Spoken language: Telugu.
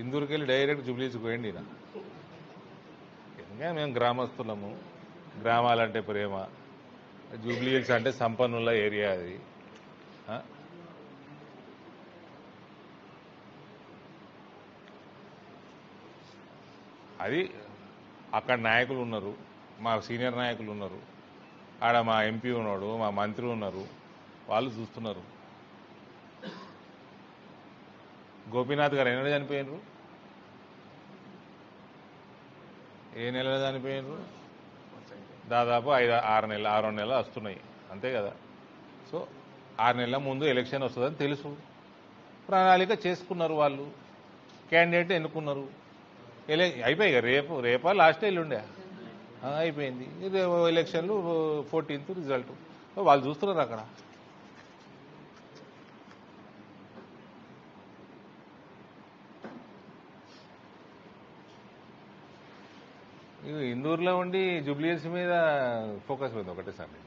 ఇందూరుకి వెళ్ళి డైరెక్ట్ జూబ్లీస్కి పోయండి ఈయన. ఇంకా మేము గ్రామస్తులము? గ్రామాలంటే ప్రేమ. జూబ్లీ హిల్స్ అంటే సంపన్నుల ఏరియా అది. అది అక్కడ నాయకులు ఉన్నారు. మా సీనియర్ నాయకులు ఉన్నారు. ఆడ మా ఎంపీ ఉన్నాడు మా మంత్రి ఉన్నారు. వాళ్ళు చూస్తున్నారు. గోపీనాథ్ గారు ఎన్నడూ చనిపోయినరు? ఏ నెలలో చనిపోయినరు? దాదాపు ఐదు ఆరు నెలలు ఆరు నెలలు వస్తున్నాయి. అంతే కదా? సో ఆరు నెలల ముందు ఎలక్షన్ వస్తుందని తెలుసు. ప్రణాళిక చేసుకున్నారు వాళ్ళు. క్యాండిడేట్ ఎన్నుకున్నారు. ఎలే అయిపోయాయి రేపు రేపా లాస్ట్ ఎల్లుండే? అయిపోయింది. ఎలక్షన్లు ఫోర్టీన్త్ రిజల్ట్. వాళ్ళు చూస్తున్నారు అక్కడ. ఇందూరులో ఉండి జూబ్లీహిల్స్ మీద ఫోకస్ పోయింది ఒకటేసారి.